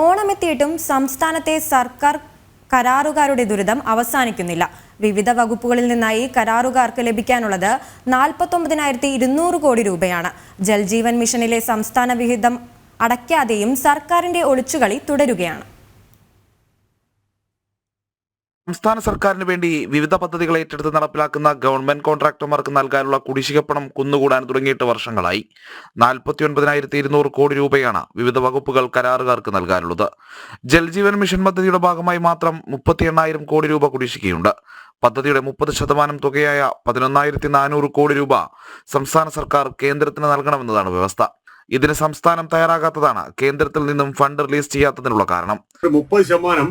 ഓണമെത്തിയിട്ടും സംസ്ഥാനത്തെ സർക്കാർ കരാറുകാരുടെ ദുരിതം അവസാനിക്കുന്നില്ല. വിവിധ വകുപ്പുകളിൽ നിന്നായി കരാറുകാർക്ക് ലഭിക്കാനുള്ളത് നാൽപ്പത്തൊമ്പതിനായിരത്തി ഇരുന്നൂറ് കോടി രൂപയാണ്. ജൽജീവൻ മിഷനിലെ സംസ്ഥാന വിഹിതം അടയ്ക്കാതെയും സർക്കാരിന്റെ ഒളിച്ചുകളി തുടരുകയാണ്. സംസ്ഥാന സർക്കാരിന് വേണ്ടി വിവിധ പദ്ധതികൾ ഏറ്റെടുത്ത് നടപ്പിലാക്കുന്ന ഗവൺമെന്റ് കോൺട്രാക്ടർമാർക്ക് നൽകാനുള്ള കുടിശ്ശിക പണം കുന്നുകൂടാൻ തുടങ്ങിയിട്ട് വർഷങ്ങളായി. നാൽപ്പത്തി ഒൻപതിനായിരത്തി ഇരുന്നൂറ് കോടി രൂപയാണ് വിവിധ വകുപ്പുകൾ കരാറുകാർക്ക് നൽകാനുള്ളത്. ജൽജീവൻ മിഷൻ പദ്ധതിയുടെ ഭാഗമായി മാത്രം മുപ്പത്തി എണ്ണായിരം കോടി രൂപ കുടിശ്ശികയുണ്ട്. പദ്ധതിയുടെ മുപ്പത് ശതമാനം തുകയായ പതിനൊന്നായിരത്തി നാനൂറ് കോടി രൂപ സംസ്ഥാന സർക്കാർ കേന്ദ്രത്തിന് നൽകണമെന്നതാണ് വ്യവസ്ഥ. ഇതിന് സംസ്ഥാനം തയ്യാറാകാത്തതാണ് കേന്ദ്രത്തിൽ നിന്നും ഫണ്ട് റിലീസ് ചെയ്യാത്തതിനുള്ള കാരണം. മുപ്പത് ശതമാനം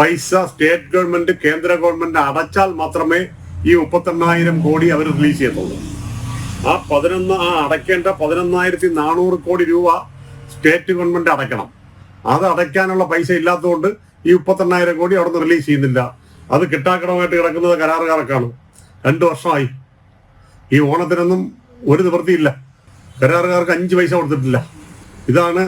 പൈസ സ്റ്റേറ്റ് ഗവൺമെന്റ് കേന്ദ്ര ഗവൺമെന്റ് അടച്ചാൽ മാത്രമേ ഈ മുപ്പത്തെണ്ണായിരം കോടി അവർ റിലീസ് ചെയ്യത്തുള്ളൂ. ആ പതിനൊന്ന് ആ അടയ്ക്കേണ്ട പതിനൊന്നായിരത്തി നാനൂറ് കോടി രൂപ സ്റ്റേറ്റ് ഗവൺമെന്റ് അടയ്ക്കണം. അത് അടയ്ക്കാനുള്ള പൈസ ഇല്ലാത്തതുകൊണ്ട് ഈ മുപ്പത്തെണ്ണായിരം കോടി അവിടെ നിന്ന് റിലീസ് ചെയ്യുന്നില്ല. അത് കിട്ടാക്കടമായിട്ട് കിടക്കുന്നത് കരാറുകാർക്കാണ്. രണ്ടു വർഷമായി. ഈ ഓണത്തിനൊന്നും ഒരു നിവൃത്തിയില്ല. കരാറുകാർക്ക് അഞ്ച് പൈസ കൊടുത്തിട്ടില്ല. ഇതാണ്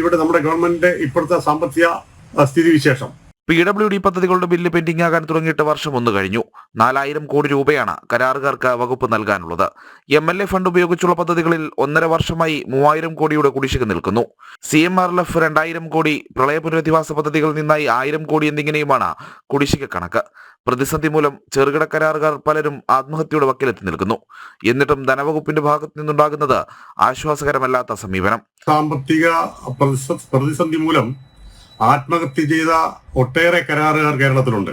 ഇവിടെ നമ്മുടെ ഗവൺമെന്റിന്റെ ഇപ്പോഴത്തെ സാമ്പത്തിക സ്ഥിതി സ്ഥിതിവിശേഷം. പി ഡബ്ല്യു ഡി പദ്ധതികളുടെ ബില്ല് പെൻഡിംഗ് ആകാൻ തുടങ്ങിയിട്ട് വർഷം ഒന്ന് കഴിഞ്ഞു. നാലായിരം കോടി രൂപയാണ് കരാറുകാർക്ക് വകുപ്പ് നൽകാനുള്ളത്. എം എൽ എ ഫണ്ട് ഉപയോഗിച്ചുള്ള പദ്ധതികളിൽ ഒന്നര വർഷമായി മൂവായിരം കോടിയുടെ കുടിശ്ശിക നിൽക്കുന്നു. സി എം ആർ എഫ് രണ്ടായിരം കോടി പ്രളയ പുനരധിവാസ പദ്ധതികളിൽ നിന്നായി ആയിരം കോടി എന്നിങ്ങനെയുമാണ് കുടിശ്ശിക കണക്ക്. പ്രതിസന്ധി മൂലം ചെറുകിട കരാറുകാർ പലരും ആത്മഹത്യയുടെ വക്കിലെത്തി നിൽക്കുന്നു. എന്നിട്ടും ധനവകുപ്പിന്റെ ഭാഗത്തു നിന്നുണ്ടാകുന്നത് ആശ്വാസകരമല്ലാത്ത സമീപനം. സാമ്പത്തിക പ്രതിസ- പ്രതിസന്ധി മൂലം ആത്മഹത്യ ചെയ്ത ഒട്ടേറെ കരാറുകാർ കേരളത്തിലുണ്ട്.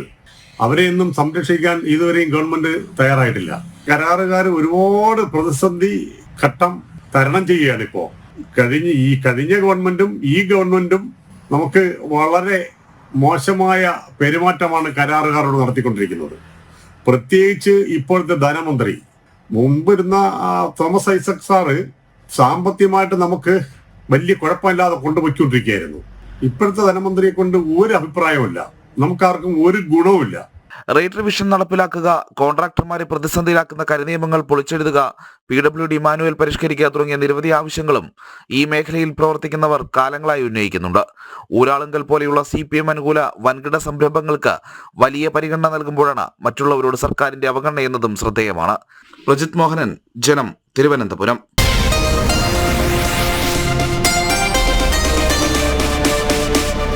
അവരെയൊന്നും സംരക്ഷിക്കാൻ ഇതുവരെയും ഗവൺമെന്റ് തയ്യാറായിട്ടില്ല. കരാറുകാർ ഒരുപാട് പ്രതിസന്ധി ഘട്ടം തരണം ചെയ്യുകയാണ് ഇപ്പോ. കഴിഞ്ഞ ഈ കഴിഞ്ഞ ഗവൺമെന്റും ഈ ഗവൺമെന്റും നമുക്ക് വളരെ മോശമായ പെരുമാറ്റമാണ് കരാറുകാരോട് നടത്തിക്കൊണ്ടിരിക്കുന്നത്. പ്രത്യേകിച്ച് ഇപ്പോഴത്തെ ധനമന്ത്രി. മുമ്പിരുന്ന തോമസ് ഐസക് സാറ് സാമ്പത്തികമായിട്ട് നമുക്ക് വലിയ കുഴപ്പമില്ലാതെ കൊണ്ടുപോയിക്കൊണ്ടിരിക്കുകയായിരുന്നു. ഇപ്പോഴത്തെ ധനമന്ത്രിയെ കൊണ്ട് ഒരു അഭിപ്രായവുമില്ല. നമുക്കാർക്കും ഒരു ഗുണവുമില്ല. റേറ്റ് റിവിഷൻ നടപ്പിലാക്കുക കോൺട്രാക്ടർമാരെ പ്രതിസന്ധിയിലാക്കുന്ന കരിനിയമങ്ങൾ പൊളിച്ചെഴുതുക പി ഡബ്ല്യു ഡി മാനുവൽ പരിഷ്കരിക്കുക തുടങ്ങിയ നിരവധി ആവശ്യങ്ങളും ഈ മേഖലയിൽ പ്രവർത്തിക്കുന്നവർ കാലങ്ങളായി ഉന്നയിക്കുന്നുണ്ട്. ഊരാളുങ്കൽ പോലെയുള്ള സി പി എം അനുകൂല വൻകിട സംരംഭങ്ങൾക്ക് വലിയ പരിഗണന നൽകുമ്പോഴാണ് മറ്റുള്ളവരോട് സർക്കാരിന്റെ അവഗണന എന്നതും ശ്രദ്ധേയമാണ്. പ്രജിത് മോഹനൻ ജനം തിരുവനന്തപുരം.